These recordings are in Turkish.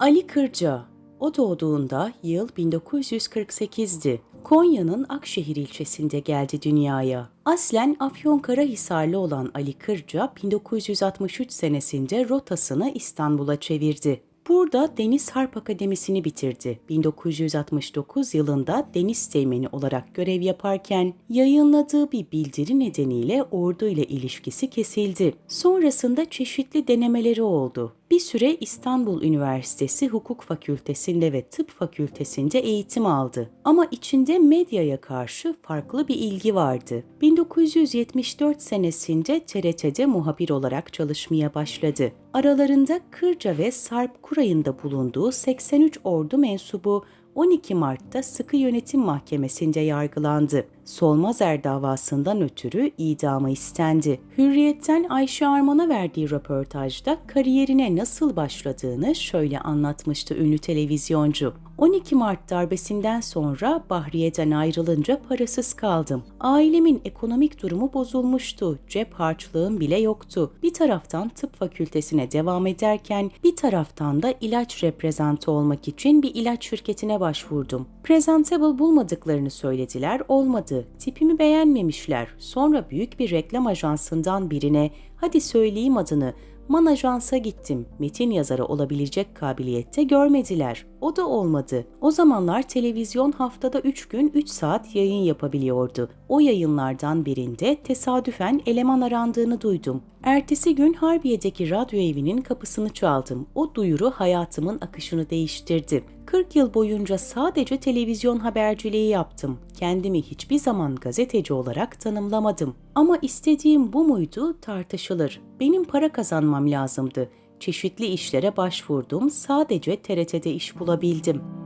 Ali Kırca, o doğduğunda yıl 1948'di. Konya'nın Akşehir ilçesinde geldi dünyaya. Aslen Afyonkarahisarlı olan Ali Kırca 1963 senesinde rotasını İstanbul'a çevirdi. Burada Deniz Harp Akademisi'ni bitirdi. 1969 yılında deniz teğmeni olarak görev yaparken yayınladığı bir bildiri nedeniyle ordu ile ilişkisi kesildi. Sonrasında çeşitli denemeleri oldu. Bir süre İstanbul Üniversitesi Hukuk Fakültesinde ve Tıp Fakültesinde eğitim aldı. Ama içinde medyaya karşı farklı bir ilgi vardı. 1974 senesinde TRT'de muhabir olarak çalışmaya başladı. Aralarında Kırca ve Sarp Kuray'ın da bulunduğu 83 ordu mensubu 12 Mart'ta sıkı yönetim mahkemesinde yargılandı. Solmazer davasından ötürü idamı istendi. Hürriyet'ten Ayşe Arman'a verdiği röportajda kariyerine nasıl başladığını şöyle anlatmıştı ünlü televizyoncu. 12 Mart darbesinden sonra Bahriye'den ayrılınca parasız kaldım. Ailemin ekonomik durumu bozulmuştu. Cep harçlığım bile yoktu. Bir taraftan tıp fakültesine devam ederken bir taraftan da ilaç reprezentı olmak için bir ilaç şirketine başvurdum. Presentable bulmadıklarını söylediler, olmadı. Tipimi beğenmemişler. Sonra büyük bir reklam ajansından birine hadi söyleyeyim adını Man Ajans'a gittim. Metin yazarı olabilecek kabiliyette görmediler. O da olmadı. O zamanlar televizyon haftada 3 gün 3 saat yayın yapabiliyordu. O yayınlardan birinde tesadüfen eleman arandığını duydum. Ertesi gün Harbiye'deki radyo evinin kapısını çaldım. O duyuru hayatımın akışını değiştirdi. 40 yıl boyunca sadece televizyon haberciliği yaptım. Kendimi hiçbir zaman gazeteci olarak tanımlamadım. Ama istediğim bu muydu tartışılır. Benim para kazanmam lazımdı. Çeşitli işlere başvurdum. Sadece TRT'de iş bulabildim.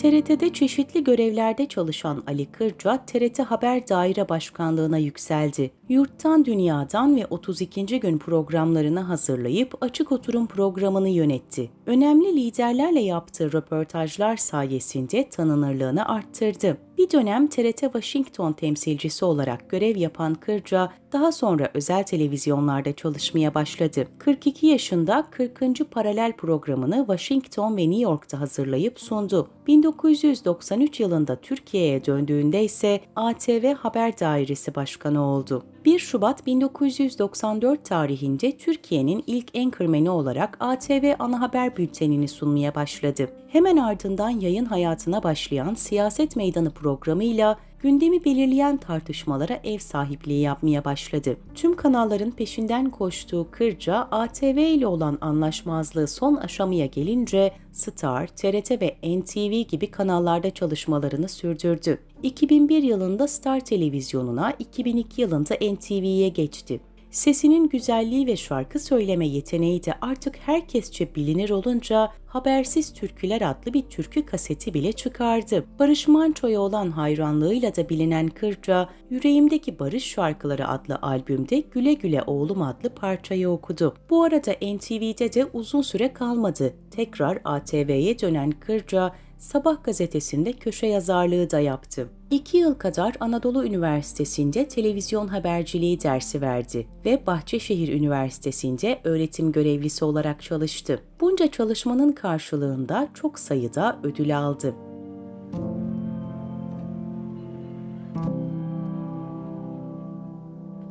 TRT'de çeşitli görevlerde çalışan Ali Kırca, TRT Haber Daire Başkanlığına yükseldi. Yurttan Dünya'dan ve 32. gün programlarını hazırlayıp açık oturum programını yönetti. Önemli liderlerle yaptığı röportajlar sayesinde tanınırlığını arttırdı. Bir dönem TRT Washington temsilcisi olarak görev yapan Kırca, daha sonra özel televizyonlarda çalışmaya başladı. 42 yaşında 40. paralel programını Washington ve New York'ta hazırlayıp sundu. 1993 yılında Türkiye'ye döndüğünde ise ATV Haber Dairesi Başkanı oldu. 1 Şubat 1994 tarihinde Türkiye'nin ilk anchorman'i olarak ATV ana haber bültenini sunmaya başladı. Hemen ardından yayın hayatına başlayan Siyaset Meydanı programıyla gündemi belirleyen tartışmalara ev sahipliği yapmaya başladı. Tüm kanalların peşinden koştuğu Kırca, ATV ile olan anlaşmazlığı son aşamaya gelince Star, TRT ve NTV gibi kanallarda çalışmalarını sürdürdü. 2001 yılında Star Televizyonu'na, 2002 yılında NTV'ye geçti. Sesinin güzelliği ve şarkı söyleme yeteneği de artık herkesçe bilinir olunca Habersiz Türküler adlı bir türkü kaseti bile çıkardı. Barış Manço'ya olan hayranlığıyla da bilinen Kırca, Yüreğimdeki Barış Şarkıları adlı albümde Güle Güle Oğlum adlı parçayı okudu. Bu arada NTV'de de uzun süre kalmadı. Tekrar ATV'ye dönen Kırca, Sabah gazetesinde köşe yazarlığı da yaptı. İki yıl kadar Anadolu Üniversitesi'nde televizyon haberciliği dersi verdi ve Bahçeşehir Üniversitesi'nde öğretim görevlisi olarak çalıştı. Bunca çalışmanın karşılığında çok sayıda ödül aldı.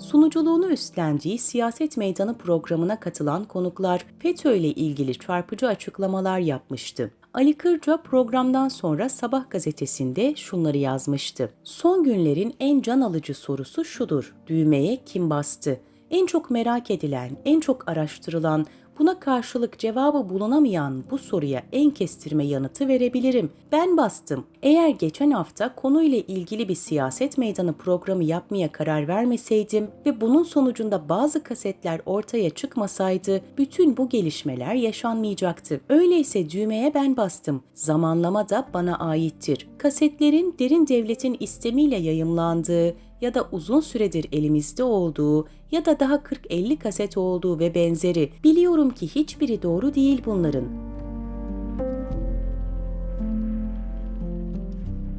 Sunuculuğunu üstlendiği Siyaset Meydanı programına katılan konuklar FETÖ ile ilgili çarpıcı açıklamalar yapmıştı. Ali Kırca programdan sonra Sabah gazetesinde şunları yazmıştı. Son günlerin en can alıcı sorusu şudur. Düğmeye kim bastı? En çok merak edilen, en çok araştırılan, Buna karşılık cevabı bulunamayan bu soruya en kestirme yanıtı verebilirim. Ben bastım. Eğer geçen hafta konuyla ilgili bir siyaset meydanı programı yapmaya karar vermeseydim ve bunun sonucunda bazı kasetler ortaya çıkmasaydı bütün bu gelişmeler yaşanmayacaktı. Öyleyse düğmeye ben bastım. Zamanlama da bana aittir. Kasetlerin derin devletin istemiyle yayımlandığı ya da uzun süredir elimizde olduğu ya da daha 40-50 kaset olduğu ve benzeri. Biliyorum ki hiçbiri doğru değil bunların.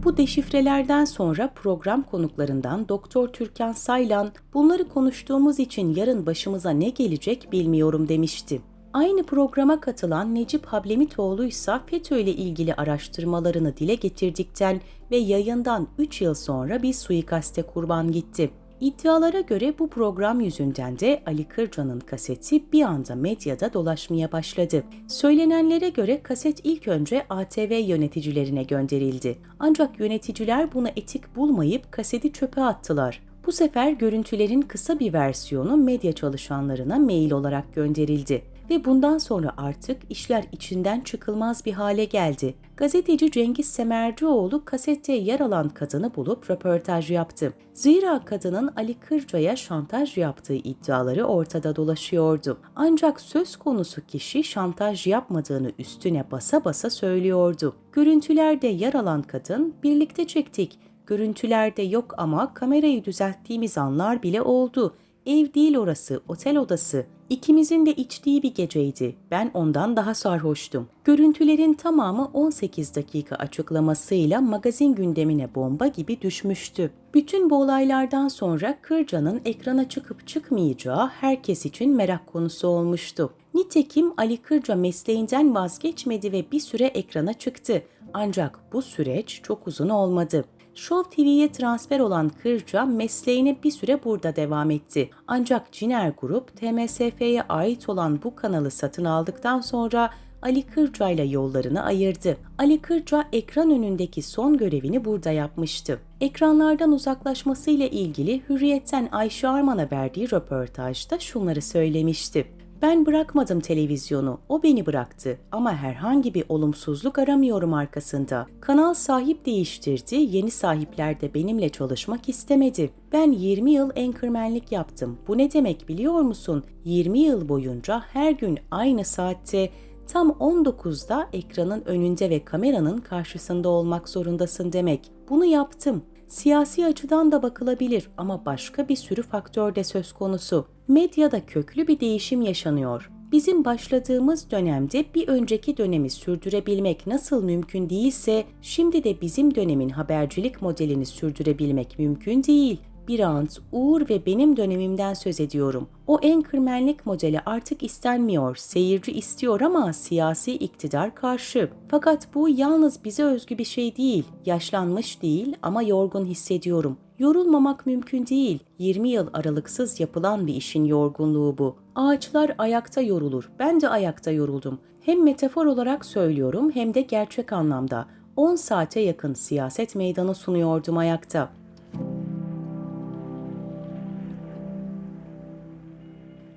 Bu deşifrelerden sonra program konuklarından Doktor Türkan Saylan, bunları konuştuğumuz için yarın başımıza ne gelecek bilmiyorum demişti. Aynı programa katılan Necip Hablemitoğlu ise FETÖ ile ilgili araştırmalarını dile getirdikten ve yayından 3 yıl sonra bir suikaste kurban gitti. İddialara göre bu program yüzünden de Ali Kırca'nın kaseti bir anda medyada dolaşmaya başladı. Söylenenlere göre kaset ilk önce ATV yöneticilerine gönderildi. Ancak yöneticiler buna etik bulmayıp kaseti çöpe attılar. Bu sefer görüntülerin kısa bir versiyonu medya çalışanlarına mail olarak gönderildi ve bundan sonra artık işler içinden çıkılmaz bir hale geldi. Gazeteci Cengiz Semercioğlu kasette yer alan kadını bulup röportaj yaptı. Zira kadının Ali Kırca'ya şantaj yaptığı iddiaları ortada dolaşıyordu. Ancak söz konusu kişi şantaj yapmadığını üstüne basa basa söylüyordu. Görüntülerde yer alan kadın birlikte çektik. Görüntülerde yok ama kamerayı düzelttiğimiz anlar bile oldu. Ev değil orası, otel odası. İkimizin de içtiği bir geceydi. Ben ondan daha sarhoştum. Görüntülerin tamamı 18 dakika açıklamasıyla magazin gündemine bomba gibi düşmüştü. Bütün bu olaylardan sonra Kırca'nın ekrana çıkıp çıkmayacağı herkes için merak konusu olmuştu. Nitekim Ali Kırca mesleğinden vazgeçmedi ve bir süre ekrana çıktı. Ancak bu süreç çok uzun olmadı. Show TV'ye transfer olan Kırca mesleğine bir süre burada devam etti. Ancak Ciner Grup TMSF'ye ait olan bu kanalı satın aldıktan sonra Ali Kırca ile yollarını ayırdı. Ali Kırca ekran önündeki son görevini burada yapmıştı. Ekranlardan uzaklaşmasıyla ilgili Hürriyet'ten Ayşe Arman'a verdiği röportajda şunları söylemişti. Ben bırakmadım televizyonu, o beni bıraktı ama herhangi bir olumsuzluk aramıyorum arkasında. Kanal sahip değiştirdi, yeni sahipler de benimle çalışmak istemedi. Ben 20 yıl enkırmenlik yaptım. Bu ne demek biliyor musun? 20 yıl boyunca her gün aynı saatte tam 19'da ekranın önünde ve kameranın karşısında olmak zorundasın demek. Bunu yaptım. Siyasi açıdan da bakılabilir ama başka bir sürü faktör de söz konusu. Medyada köklü bir değişim yaşanıyor. Bizim başladığımız dönemde bir önceki dönemi sürdürebilmek nasıl mümkün değilse, şimdi de bizim dönemin habercilik modelini sürdürebilmek mümkün değil. Birant, Uğur ve benim dönemimden söz ediyorum. O enkırmenlik modeli artık istenmiyor, seyirci istiyor ama siyasi iktidar karşı. Fakat bu yalnız bize özgü bir şey değil, yaşlanmış değil ama yorgun hissediyorum. Yorulmamak mümkün değil. 20 yıl aralıksız yapılan bir işin yorgunluğu bu. Ağaçlar ayakta yorulur. Ben de ayakta yoruldum. Hem metafor olarak söylüyorum hem de gerçek anlamda. 10 saate yakın siyaset meydanı sunuyordum ayakta.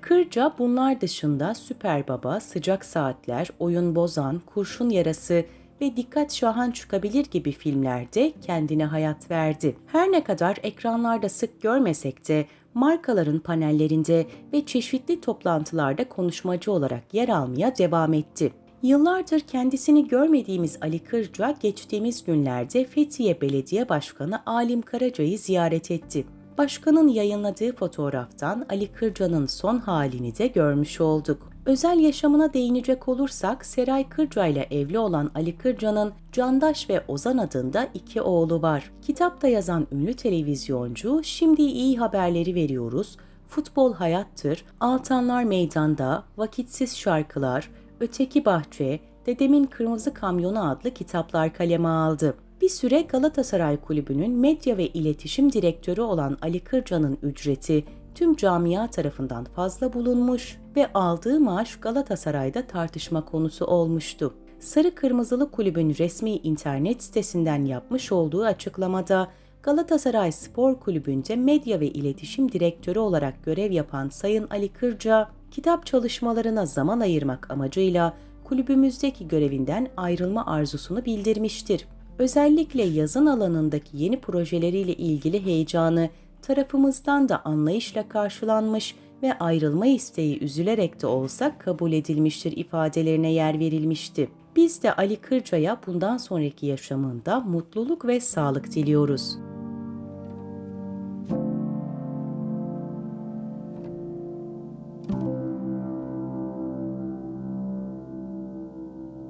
Kırca bunlar dışında Süper Baba, Sıcak Saatler, Oyun Bozan, Kurşun Yarası ve Dikkat Şahan çıkabilir gibi filmlerde kendine hayat verdi. Her ne kadar ekranlarda sık görmesek de markaların panellerinde ve çeşitli toplantılarda konuşmacı olarak yer almaya devam etti. Yıllardır kendisini görmediğimiz Ali Kırca geçtiğimiz günlerde Fethiye Belediye Başkanı Alim Karaca'yı ziyaret etti. Başkanın yayınladığı fotoğraftan Ali Kırca'nın son halini de görmüş olduk. Özel yaşamına değinecek olursak Seray Kırca ile evli olan Ali Kırca'nın Candaş ve Ozan adında iki oğlu var. Kitapta yazan ünlü televizyoncu şimdi iyi haberleri veriyoruz, futbol hayattır, Altanlar Meydanda, Vakitsiz Şarkılar, Öteki Bahçe, Dedemin Kırmızı Kamyonu adlı kitaplar kaleme aldı. Bir süre Galatasaray Kulübü'nün medya ve iletişim direktörü olan Ali Kırca'nın ücreti tüm camia tarafından fazla bulunmuş ve aldığı maaş Galatasaray'da tartışma konusu olmuştu. Sarı Kırmızılı Kulübün resmi internet sitesinden yapmış olduğu açıklamada Galatasaray Spor Kulübü'nde medya ve iletişim direktörü olarak görev yapan Sayın Ali Kırca, kitap çalışmalarına zaman ayırmak amacıyla kulübümüzdeki görevinden ayrılma arzusunu bildirmiştir. Özellikle yazın alanındaki yeni projeleriyle ilgili heyecanı tarafımızdan da anlayışla karşılanmış ve ayrılma isteği üzülerek de olsa kabul edilmiştir ifadelerine yer verilmişti. Biz de Ali Kırca'ya bundan sonraki yaşamında mutluluk ve sağlık diliyoruz.